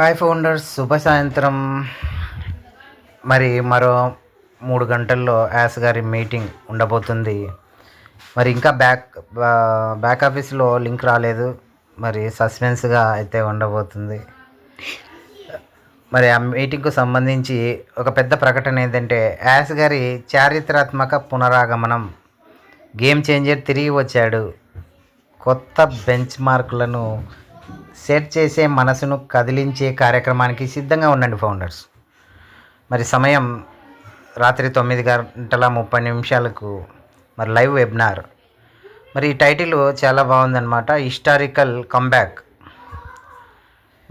Hi founders శుభ సాయంత్రం. మరి మరో మూడు గంటల్లో యాస్ గారి మీటింగ్ ఉండబోతుంది. మరి ఇంకా బ్యాక్ బ్యాక్ ఆఫీస్లో లింక్ రాలేదు. మరి సస్పెన్స్గా అయితే ఉండబోతుంది. మరి ఆ మీటింగ్కు సంబంధించి ఒక పెద్ద ప్రకటన ఏంటంటే యాస్ గారి చారిత్రాత్మక పునరాగమనం గేమ్ చేంజర్ తిరిగి వచ్చాడు. కొత్త బెంచ్ మార్కులను సెట్ చేసే మనసును కదిలించే కార్యక్రమానికి సిద్ధంగా ఉండండి ఫౌండర్స్. మరి సమయం రాత్రి తొమ్మిది గంటల ముప్పై నిమిషాలకు మరి లైవ్ వెబినార్. మరి ఈ టైటిల్ చాలా బాగుందన్నమాట హిస్టారికల్ కంబ్యాక్.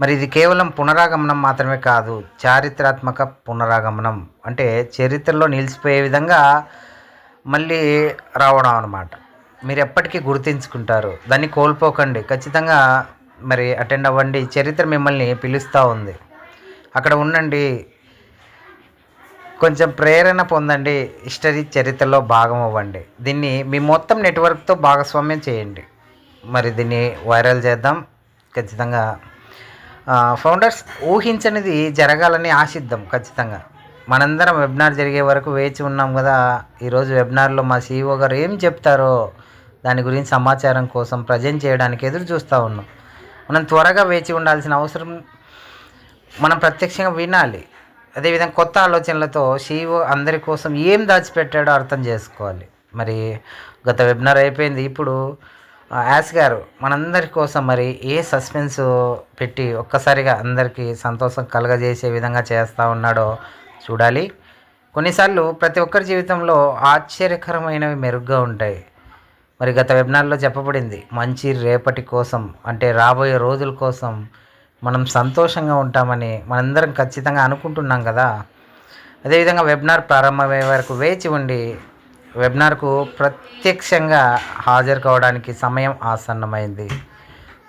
మరి ఇది కేవలం పునరాగమనం మాత్రమే కాదు చారిత్రాత్మక పునరాగమనం. అంటే చరిత్రలో నిలిచిపోయే విధంగా మళ్ళీ రావడం అనమాట మీరు ఎప్పటికీ గుర్తించుకుంటారు. దాన్ని కోల్పోకండి. ఖచ్చితంగా మరి అటెండ్ అవ్వండి. చరిత్ర మిమ్మల్ని పిలుస్తూ ఉంది. అక్కడ ఉండండి. కొంచెం ప్రేరణ పొందండి. హిస్టరీ చరిత్రలో భాగం అవ్వండి. దీన్ని మీ మొత్తం నెట్వర్క్తో భాగస్వామ్యం చేయండి. మరి దీన్ని వైరల్ చేద్దాం. ఖచ్చితంగా ఫౌండర్స్ ఊహించనిది జరగాలని ఆశిద్దాం. ఖచ్చితంగా. మనందరం వెబినార్ జరిగే వరకు వేచి ఉన్నాం కదా. ఈరోజు వెబినార్లో మా సీఈఓ గారు ఏం చెప్తారో దాని గురించి సమాచారం కోసం ప్రజెంట్ చేయడానికి ఎదురు చూస్తూ ఉన్నాం. మనం త్వరగా వేచి ఉండాల్సిన అవసరం మనం ప్రత్యక్షంగా వినాలి. అదేవిధంగా కొత్త ఆలోచనలతో సీఈఓ అందరి కోసం ఏం దాచిపెట్టాడో అర్థం చేసుకోవాలి. మరి గత వెబినార్ అయిపోయింది. ఇప్పుడు యాస్ గారు మనందరి కోసం మరి ఏ సస్పెన్స్ పెట్టి ఒక్కసారిగా అందరికీ సంతోషం కలగజేసే విధంగా చేస్తూ ఉన్నాడో చూడాలి. కొన్నిసార్లు ప్రతి ఒక్కరి జీవితంలో ఆశ్చర్యకరమైనవి మెరుగ్గా ఉంటాయి. మరి గత వెబినార్లో చెప్పబడింది మంచి రేపటి కోసం అంటే రాబోయే రోజుల కోసం మనం సంతోషంగా ఉంటామని మనందరం ఖచ్చితంగా అనుకుంటున్నాం కదా. అదేవిధంగా వెబినార్ ప్రారంభమయ్యే వరకు వేచి ఉండి వెబినార్కు ప్రత్యక్షంగా హాజరు కావడానికి సమయం ఆసన్నమైంది.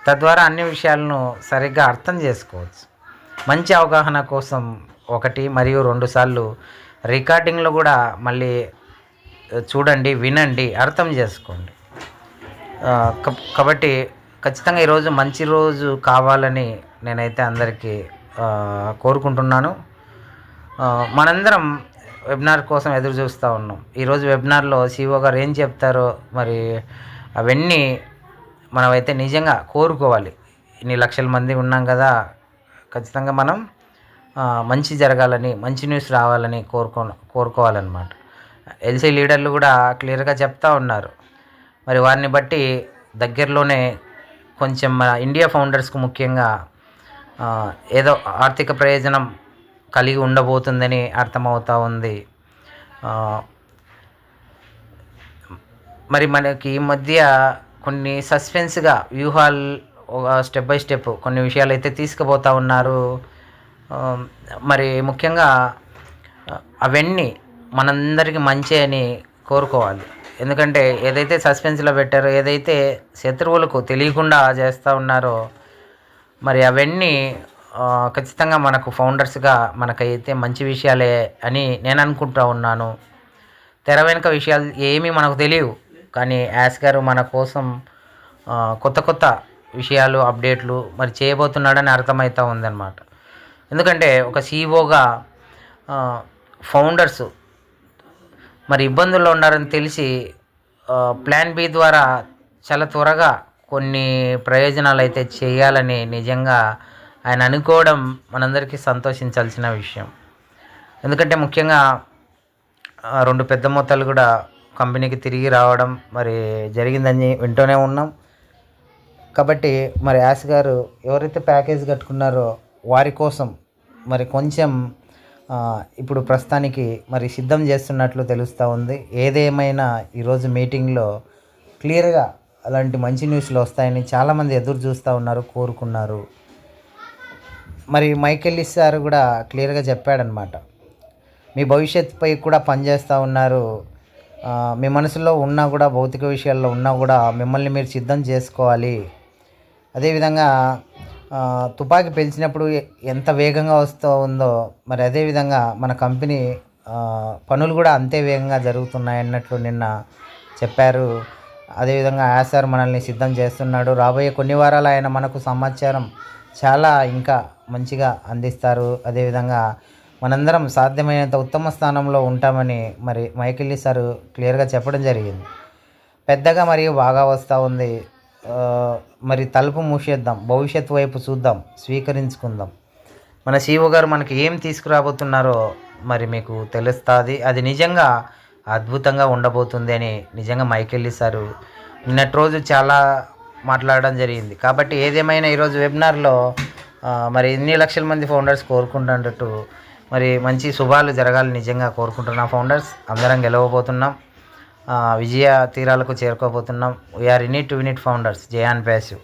తద్వారా అన్ని విషయాలను సరిగ్గా అర్థం చేసుకోవచ్చు. మంచి అవగాహన కోసం ఒకటి మరియు రెండు సార్లు రికార్డింగ్లో కూడా మళ్ళీ చూడండి వినండి అర్థం చేసుకోండి. కాబట్టి ఖచ్చితంగా ఈరోజు మంచి రోజు కావాలని నేనైతే అందరికీ కోరుకుంటున్నాను. మనందరం వెబినార్ కోసం ఎదురు చూస్తూ ఉన్నాం. ఈరోజు వెబినార్లో సిఓ గారు ఏం చెప్తారో మరి అవన్నీ మనమైతే నిజంగా కోరుకోవాలి. ఇన్ని లక్షల మంది ఉన్నాం కదా ఖచ్చితంగా మనం మంచి జరగాలని మంచి న్యూస్ రావాలని కోరుకో కోరుకోవాలన్నమాట. ఎల్సీ లీడర్లు కూడా క్లియర్గా చెప్తా ఉన్నారు. మరి వారిని బట్టి దగ్గరలోనే కొంచెం మన ఇండియా ఫౌండర్స్కు ముఖ్యంగా ఏదో ఆర్థిక ప్రయోజనం కలిగి ఉండబోతుందని అర్థమవుతా ఉంది. మరి మనకి ఈ మధ్య కొన్ని సస్పెన్స్గా వ్యూహాలు స్టెప్ బై స్టెప్ కొన్ని విషయాలు అయితే తీసుకుపోతా ఉన్నారు. మరి ముఖ్యంగా అవన్నీ మనందరికీ మంచి అని కోరుకోవాలి. ఎందుకంటే ఏదైతే సస్పెన్స్లో పెట్టారో ఏదైతే శత్రువులకు తెలియకుండా చేస్తూ ఉన్నారో మరి అవన్నీ ఖచ్చితంగా మనకు ఫౌండర్స్గా మనకైతే మంచి విషయాలే అని నేను అనుకుంటా ఉన్నాను. తెర వెనుక విషయాలు ఏమీ మనకు తెలియవు. కానీ యాస్ గారు మన కోసం కొత్త కొత్త విషయాలు అప్డేట్లు మరి చేయబోతున్నాడని అర్థమవుతూ ఉందన్నమాట. ఎందుకంటే ఒక సీఈఓగా ఫౌండర్స్ మరి ఇబ్బందుల్లో ఉన్నారని తెలిసి ప్లాన్ బి ద్వారా చాలా త్వరగా కొన్ని ప్రయోజనాలు అయితే చేయాలని నిజంగా ఆయన అనుకోవడం మనందరికీ సంతోషించాల్సిన విషయం. ఎందుకంటే ముఖ్యంగా రెండు పెద్ద మొత్తాలు కూడా కంపెనీకి తిరిగి రావడం మరి జరిగిందని వింటూనే ఉన్నాం. కాబట్టి మరి యాస్ గారు ఎవరైతే ప్యాకేజ్ కట్టుకున్నారో వారి కోసం మరి కొంచెం ఇప్పుడు ప్రస్తుతానికి మరి సిద్ధం చేస్తున్నట్లు తెలుస్తూ ఉంది. ఏదేమైనా ఈరోజు మీటింగ్లో క్లియర్గా అలాంటి మంచి న్యూస్లు వస్తాయని చాలామంది ఎదురు చూస్తూ ఉన్నారు కోరుకున్నారు. మరి మైకెల్లి సార్ కూడా క్లియర్గా చెప్పాడనమాట మీ భవిష్యత్తుపై కూడా పనిచేస్తూ ఉన్నారు. మీ మనసులో ఉన్నా కూడా భౌతిక విషయాల్లో ఉన్నా కూడా మిమ్మల్ని మీరు సిద్ధం చేసుకోవాలి. అదేవిధంగా తుపాకీ పెంచినప్పుడు ఎంత వేగంగా వస్తూ ఉందో మరి అదేవిధంగా మన కంపెనీ పనులు కూడా అంతే వేగంగా జరుగుతున్నాయి అన్నట్లు నిన్న చెప్పారు. అదేవిధంగా ఆసార్ మనల్ని సిద్ధం చేస్తున్నాడు. రాబోయే కొన్ని వారాలు ఆయన మనకు సమాచారం చాలా ఇంకా మంచిగా అందిస్తారు. అదేవిధంగా మనందరం సాధ్యమైనంత ఉత్తమ స్థానంలో ఉంటామని మరి మైకిల్లి సార్ క్లియర్గా చెప్పడం జరిగింది. పెద్దగా మరియు బాగా వస్తూ ఉంది. మరి తలుపు మూసేద్దాం. భవిష్యత్తు వైపు చూద్దాం. స్వీకరించుకుందాం. మన సీఓ గారు మనకి ఏం తీసుకురాబోతున్నారో మరి మీకు తెలుస్తుంది. అది నిజంగా అద్భుతంగా ఉండబోతుంది అని నిజంగా మైకెళ్ళి సారు నిన్నటి రోజు చాలా మాట్లాడడం జరిగింది. కాబట్టి ఏదేమైనా ఈరోజు వెబినార్లో మరి ఎన్ని లక్షల మంది ఫౌండర్స్ కోరుకుంటున్నట్టు మరి మంచి శుభాలు జరగాలి నిజంగా కోరుకుంటున్నాం. ఫౌండర్స్ అందరం గెలవబోతున్నాం. విజయ తీరాలకు చేరుకోబోతున్నాం. We are in it to win it founders Jayan passive